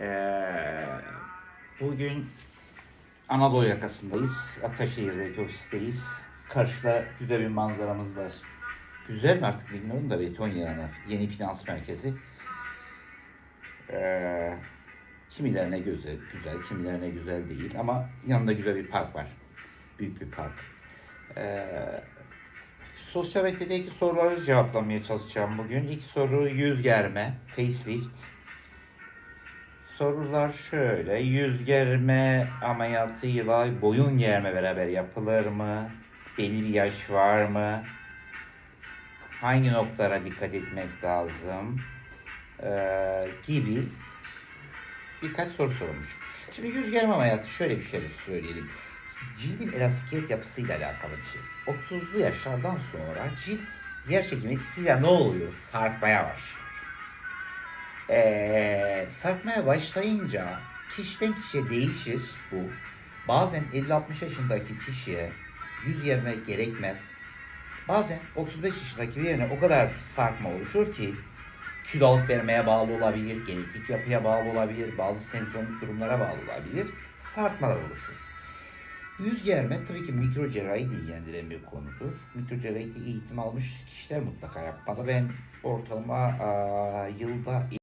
Ee, bugün Anadolu yakasındayız. Ataşehir'deki ofisteyiz. Karşıda güzel bir manzaramız var. Güzel mi artık bilmiyorum da beton yağını. Yeni finans merkezi. Ee, kimilerine güzel, güzel, kimilerine güzel değil ama yanında güzel bir park var. Büyük bir park. Ee, sosyal medyadaki soruları cevaplamaya çalışacağım bugün. İlk soru yüz germe, facelift. Sorular şöyle. Yüz germe ameliyatıyla boyun germe beraber yapılır mı? Belli bir yaş var mı? Hangi noktalara dikkat etmek lazım? Ee, gibi birkaç soru sorulmuş. Şimdi yüz germe ameliyatı şöyle bir şey söyleyelim. Cildin elastikiyet yapısıyla alakalı bir şey. 30'lu yaşlardan sonra cilt yer çekimi ne oluyor? Sarkmaya başlıyor. Ee, sarkmaya başlayınca kişiden kişiye değişir bu. Bazen 50-60 yaşındaki kişiye yüz germe gerekmez. Bazen 35 yaşındaki birine o kadar sarkma oluşur ki kilo vermeye bağlı olabilir, genetik yapıya bağlı olabilir, bazı senkromik durumlara bağlı olabilir. Sarkmalar oluşur. Yüz germe tabii ki mikro cerrahi de ilgilendiren bir konudur. Mikro cerrahide eğitim almış kişiler mutlaka yapmalı. Ben ortalama aa, yılda